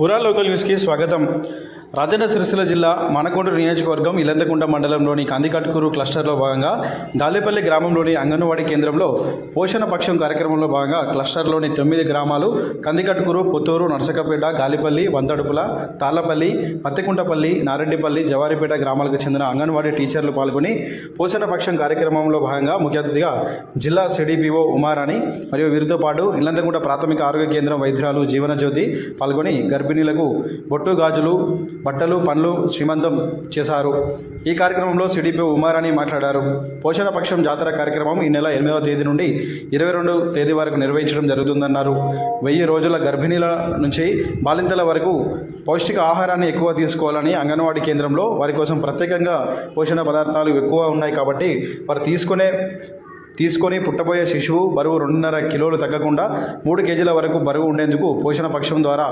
పురా లోకల్ న్యూస్కి స్వాగతం రాజన్న సిరిసిల్ల జిల్లా మనకొండూరు నియోజకవర్గం ఇలందకుంట మండలంలోని కందికట్కూరు క్లస్టర్లో భాగంగా గాలేపల్లి గ్రామంలోని అంగన్వాడీ కేంద్రంలో పోషణ పక్షం కార్యక్రమంలో భాగంగా క్లస్టర్లోని తొమ్మిది గ్రామాలు కందికట్కూరు పుత్తూరు నర్సకపేట గాలిపల్లి వందడుపుల తాళ్ళపల్లి పత్తికుంటపల్లి నారెడ్డిపల్లి జవారిపేట గ్రామాలకు చెందిన అంగన్వాడీ టీచర్లు పాల్గొని పోషణ పక్షం కార్యక్రమంలో భాగంగా ముఖ్య అతిథిగా జిల్లా సిడిపిఓ ఉమారాణి మరియు వీరితో పాటు ఇల్లందకుంట ప్రాథమిక ఆరోగ్య కేంద్రం వైద్యురాలు జీవనజ్యోతి పాల్గొని గర్భిణీలకు బొట్టు గాజులు బట్టలు పండ్లు శ్రీమంతం చేశారు. ఈ కార్యక్రమంలో సిడిపి ఉమారాణి మాట్లాడారు. పోషణ పక్షం జాతర కార్యక్రమం ఈ నెల ఎనిమిదవ తేదీ నుండి ఇరవై రెండు తేదీ వరకు నిర్వహించడం జరుగుతుందన్నారు. వెయ్యి రోజుల గర్భిణీల నుంచి బాలింతల వరకు పౌష్టిక ఆహారాన్ని ఎక్కువ తీసుకోవాలని అంగన్వాడీ కేంద్రంలో వారి కోసం ప్రత్యేకంగా పోషణ పదార్థాలు ఎక్కువ ఉన్నాయి కాబట్టి వారు తీసుకునే తీసుకొని పుట్టబోయే శిశువు బరువు రెండున్నర కిలోలు తగ్గకుండా మూడు కేజీల వరకు బరువు ఉండేందుకు పోషణ పక్షం ద్వారా